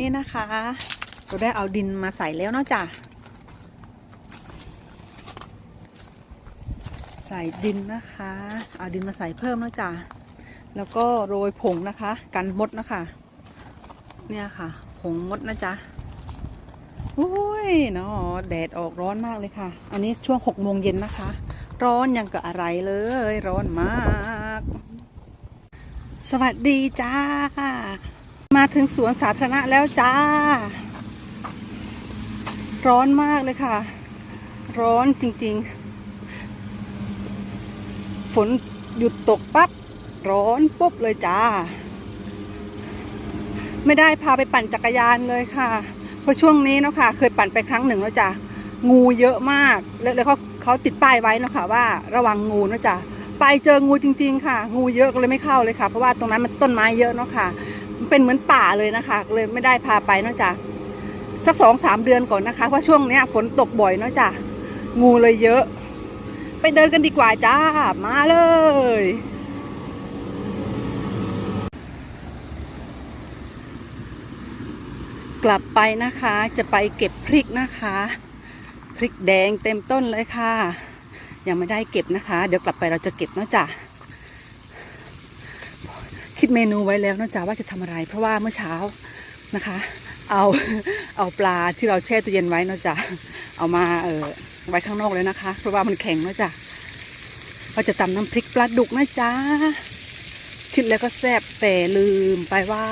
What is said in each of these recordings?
นี่นะคะเราได้เอาดินมาใส่แล้วเนาะจ้ะใส่ดินนะคะเอาดินมาใส่เพิ่มแล้วจ้ะแล้วก็โรยผงนะคะ กันมดนะคะ เนี่ยค่ะ ผงมดนะจ๊ะอุ้ยเนาะแดดออกร้อนมากเลยค่ะ อันนี้ช่วงหกโมงเย็นนะคะ ร้อนยังกับอะไรเลย ร้อนมาก สวัสดีจ้า มาถึงสวนสาธารณะแล้วจ้า ร้อนมากเลยค่ะ ร้อนจริงๆ ฝนหยุดตกปั๊บ ร้อนปุ๊บเลยจ้า ไม่ได้พาไปปั่นจักรยานเลยค่ะ เพราะช่วงนี้เนาะค่ะ เคยปั่นไปครั้งหนึ่งแล้วจ้ะงูเยอะมากแล้วเขาเขาติดป้ายไว้เนาะค่ะว่าระวังงูนะจ๊ะไปเจองูจริง ๆ ค่ะ งูเยอะก็เลยไม่เข้าเลยค่ะ เพราะว่าตรงนั้นมันต้นไม้เยอะเนาะค่ะ เป็นเหมือนป่าเลยนะคะ เลยไม่ได้พาไปเนาะจ๊ะสักสองสามเดือนก่อนนะคะเพราะช่วงเนี้ยฝนตกบ่อยเนาะจ้ะงูเลยเยอะ ไปเดินกันดีกว่าจ้ามาเลย กลับไปนะคะจะไปเก็บพริกนะคะ พริกแดงเต็มต้นเลยค่ะ ยังไม่ได้เก็บนะคะ เดี๋ยวกลับไปเราจะเก็บเนาะจ้ะ คิดเมนูไว้แล้วนาะจ้ะว่าจะทำอะไร เพราะว่าเมื่อเช้านะคะ เอาเอาปลาที่เราแช่ตู้เย็นไว้เนาะจ้ะเอามาเออไว้ข้างนอกเลยนะคะ เพราะว่ามันแข็งนาะจ้ะเราจะตำน้ำพริกปลาดุกนะจ๊ะคิดแล้วก็แซ่บแต่ลืมไปว่า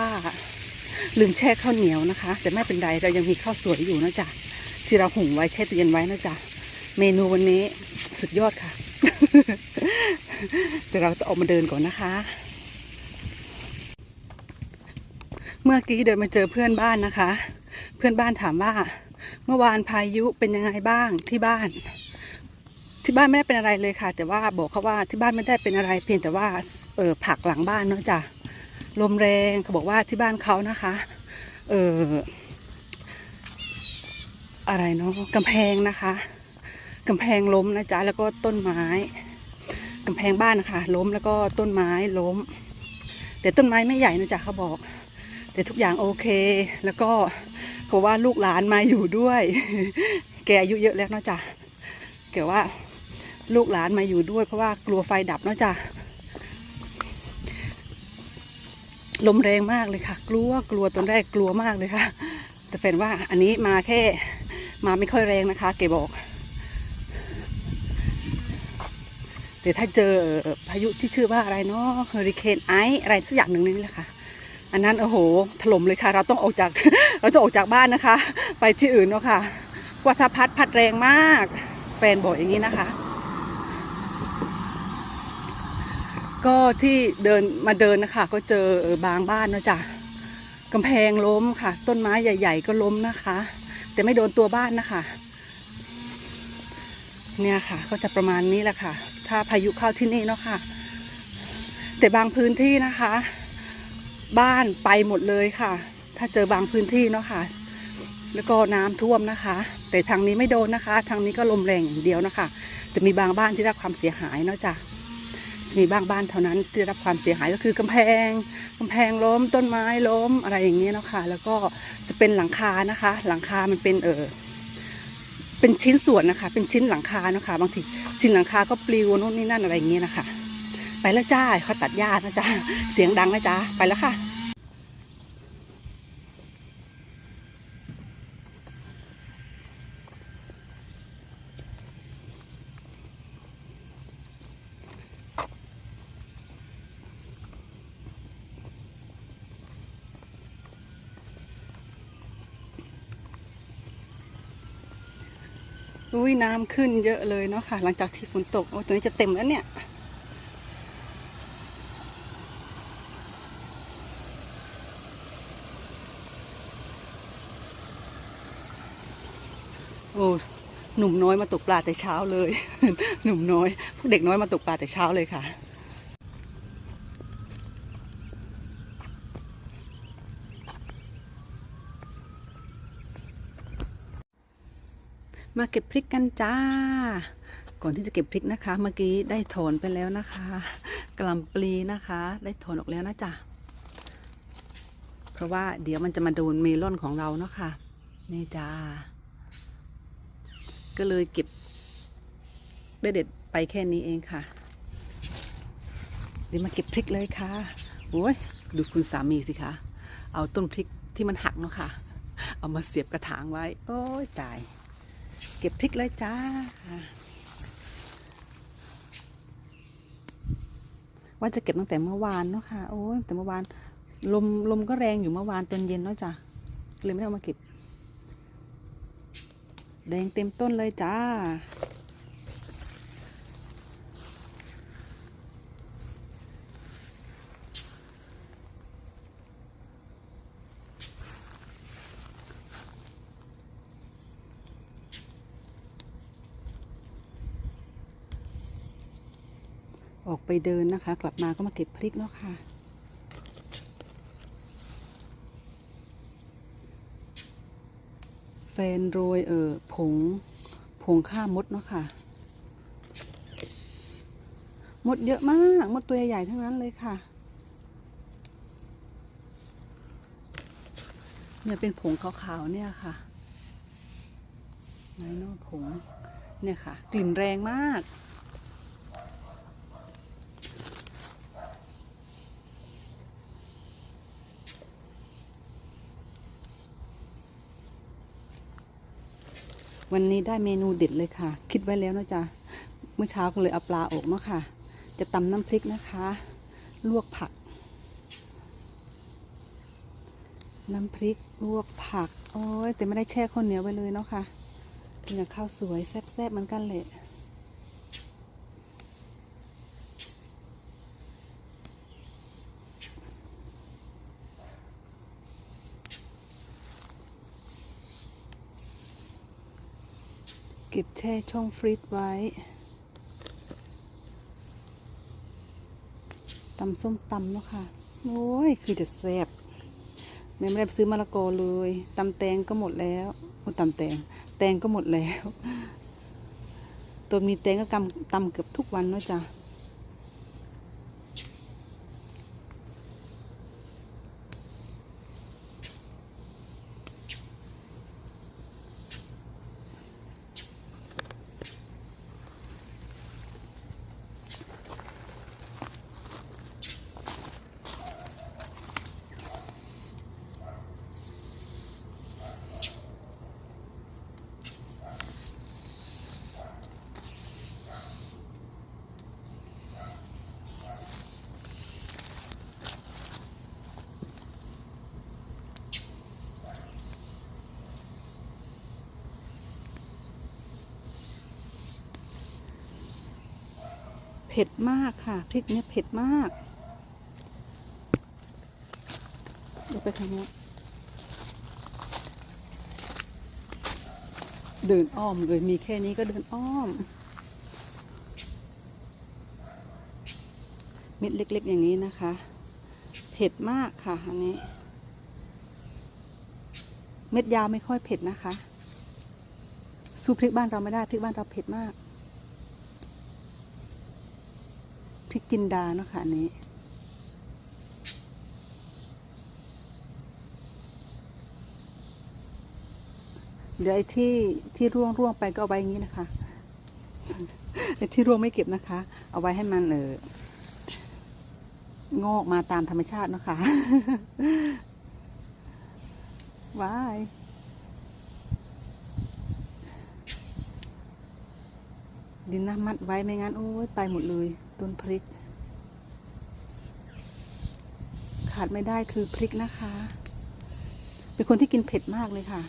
ลืมแช่ข้าวเหนียวนะคะ แต่ไม่เป็นไรเรายังมีข้าวสวยอยู่นะจ๊ะที่เราหุงไว้แช่ตู้เย็นไว้นะจ๊ะเมนูวันนี้สุดยอดค่ะแต่เราต้องออกมาเดินก่อนนะคะ เมื่อกี้เดินมาเจอเพื่อนบ้านนะคะ เพื่อนบ้านถามว่า เมื่อวานพายุเป็นยังไงบ้างที่บ้าน ที่บ้านไม่ได้เป็นอะไรเลยค่ะ แต่ว่าบอกเขาว่าที่บ้านไม่ได้เป็นอะไร เพียงแต่ว่าเออผักหลังบ้านเนาะจ้ะลมแรงเขาบอกว่าที่บ้านเขานะคะ เอออะไรเนาะกำแพงนะคะกำแพงล้มนะจ๊ะแล้วก็ต้นไม้กำแพงบ้านนะคะล้มแล้วก็ต้นไม้ล้ม แต่ต้นไม้ไม่ใหญ่นะจ๊ะเขาบอก แต่ทุกอย่างโอเค แล้วก็เพราะว่าลูกหลานมาอยู่ด้วย แกอายุเยอะแล้วเนาะจ้ะแกว่าลูกหลานมาอยู่ด้วย เพราะว่ากลัวไฟดับเนาะจ้ะลมแรงมากเลยค่ะ กลัวกลัวตอนแรกกลัวมากเลยค่ะ แต่แฟนว่าอันนี้มาแค่มาไม่ค่อยแรงนะคะแกบอกแต่ถ้าเจอพายุที่ชื่อว่าอะไรเนาะเฮอริเคนไออะไรสักอย่างหนึ่งนี่แหละค่ะ อันนั้นโอ้โหถล่มเลยค่ะ เราต้องออกจากเราจะออกจากบ้านนะคะ ไปที่อื่นเนาะค่ะเพราะว่าถ้าพัดพัดแรงมากแฟนบอกอย่างนี้นะคะ ก็ที่เดินมาเดินนะคะ ก็เจอบางบ้านเนาะจ้ะกำแพงล้มค่ะ ต้นไม้ใหญ่ ๆ ก็ล้มนะคะ แต่ไม่โดนตัวบ้านนะคะ เนี่ยค่ะ ก็จะประมาณนี้แหละค่ะ ถ้าพายุเข้าที่นี่เนาะค่ะ แต่บางพื้นที่นะคะ บ้านไปหมดเลยค่ะ ถ้าเจอบางพื้นที่เนาะค่ะ แล้วก็น้ำท่วมนะคะ แต่ทางนี้ไม่โดนนะคะ ทางนี้ก็ลมแรงอย่างเดียวนะคะ จะมีบางบ้านที่ได้รับความเสียหายเนาะจ้ะจะมีบางบ้านเท่านั้นที่ได้รับความเสียหายก็คือกำแพงกำแพงล้มต้นไม้ล้มอะไรอย่างเงี้ยเนาะค่ะ แล้วก็จะเป็นหลังคานะคะ หลังคามันเป็นเออเป็นชิ้นส่วนนะคะ เป็นชิ้นหลังคาเนาะค่ะบางทีชิ้นหลังคาก็ปลิวโน่นนี่นั่นอะไรอย่างเงี้ยนะคะ แล้วจ้าเขาตัดหญ้านะจ๊ะเสียงดังนะจ๊ะไปแล้วค่ะอุ้ยน้ำขึ้นเยอะเลยเนาะค่ะ หลังจากที่ฝนตก โอ้ตัวนี้จะเต็มแล้วเนี่ย โอ้หนุ่มน้อยมาตกปลาแต่เช้าเลย หนุ่มน้อย พวกเด็กน้อยมาตกปลาแต่เช้าเลยค่ะ มาเก็บพริกกันจ้า ก่อนที่จะเก็บพริกนะคะ เมื่อกี้ได้ถอนไปแล้วนะคะกล่ำปลีนะคะ ได้ถอนออกแล้วนะจ๊ะเพราะว่าเดี๋ยวมันจะมาโดนเมลอนของเราเนาะค่ะนี่จ้า ก็เลยเก็บได้เด็ดไปแค่นี้เองค่ะ เดี๋ยวมาเก็บพริกเลยค่ะโอ้ยดูคุณสามีสิคะเอาต้นพริกที่มันหักเนาะค่ะ เอามาเสียบกระถางไว้ โอ้ยตาย เก็บพริกเลยจ้า ว่าจะเก็บตั้งแต่เมื่อวานเนาะค่ะ โอ้ยแต่เมื่อวานลมลมก็แรงอยู่เมื่อวานตอนเย็นเนาะจ้ะเลยไม่ได้เอามาเก็บ แดงเต็มต้นเลยจ้า ออกไปเดินนะคะ กลับมาก็มาเก็บพริกเนาะค่ะ ฟนโรยเออผงผงฆ่ามดเนาะค่ะ มดเยอะมาก มดตัวใหญ่ๆทั้งนั้นเลยค่ะ เนี่ยเป็นผงขาวๆเนี่ยค่ะไนโน่ผงเนี่ยค่ะ กลิ่นแรงมาก วันนี้ได้เมนูเด็ดเลยค่ะ คิดไว้แล้วนะจ๊ะเมื่อเช้าก็เลยเอาปลาออกเนาะค่ะ จะตำน้ำพริกนะคะ ลวกผัก น้ำพริกลวกผัก โอ้ยแต่ไม่ได้แช่ข้าวเหนียวไว้เลยเนาะค่ะกินกับข้าวสวยแซ่บๆเหมือนกันเลย เก็บแช่ช่องฟรีซไว้ตำส้มตำเนาะค่ะ โอ้ย คือจะแซ่บแม่ไม่ได้ไปซื้อมะละกอเลยตำแตงก็หมดแล้วโอ้ตำแตง แตงก็หมดแล้ว ตัวมีแตงก็กำตำเกือบทุกวันเนาะจ้ะ เผ็ดมากค่ะพริกเนี้ยเผ็ดมากเดี๋ยวไปทางโน้นเดินอ้อมเลยมีแค่นี้ก็เดินอ้อม เม็ดเล็กๆอย่างนี้นะคะ เผ็ดมากค่ะอันนี้ เม็ดยาวไม่ค่อยเผ็ดนะคะ สู้พริกบ้านเราไม่ได้พริกบ้านเราเผ็ดมาก พริกจินดาเนาะค่ะนี้ เดี๋ยวไอ้ที่ที่ร่วงร่วงไปก็เอาไว้อย่างนี้นะคะไอ้ที่ร่วงไม่เก็บนะคะ เอาไว้ให้มันเอองอกมาตามธรรมชาติเนาะคะวายดินน้ำมัดไว้ไม่งั้นโอ้ยไปหมดเลย ต้นพริก ขาดไม่ได้คือพริกนะคะ เป็นคนที่กินเผ็ดมากเลยค่ะ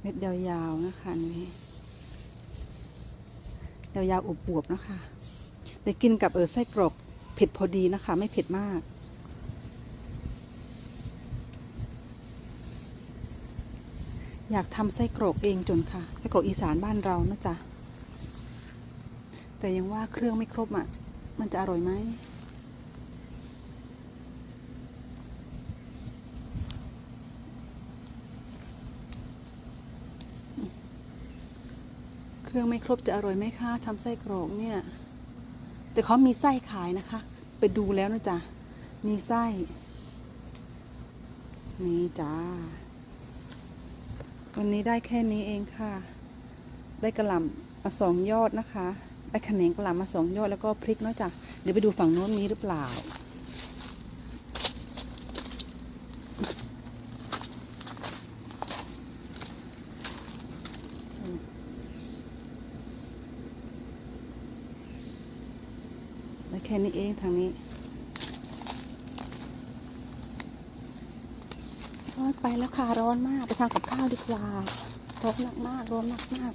เม็ดยาวๆนะคะนนี้ยาวๆอวบๆนะคะแต่กินกับเออไส้กรอกเผ็ดพอดีนะคะ ไม่เผ็ดมาก อยากทำไส้กรอกเองจนค่ะไส้กรอกอีสานบ้านเรานะจ๊ะแต่ยังว่าเครื่องไม่ครบอะ มันจะอร่อยไหมเครื่องไม่ครบจะอร่อยไหมคะทำไส้กรอกเนี่ย แต่เขามีไส้ขายนะคะ ไปดูแล้วนะจ๊ะ มีไส้ นี่จ้า วันนี้ได้แค่นี้เองค่ะ ได้กระหล่ำมาสองยอดนะคะ ได้ขนงกระหล่ำมาสองยอดแล้วก็พริกเนาะจ้ะเดี๋ยวไปดูฝั่งโน้นมีหรือเปล่า ได้แค่นี้เองทางนี้ โอ๊ยไปแล้วค่ะร้อนมากไปทำกับข้าวดีกว่าร้อนมากมากร้อนมากมาก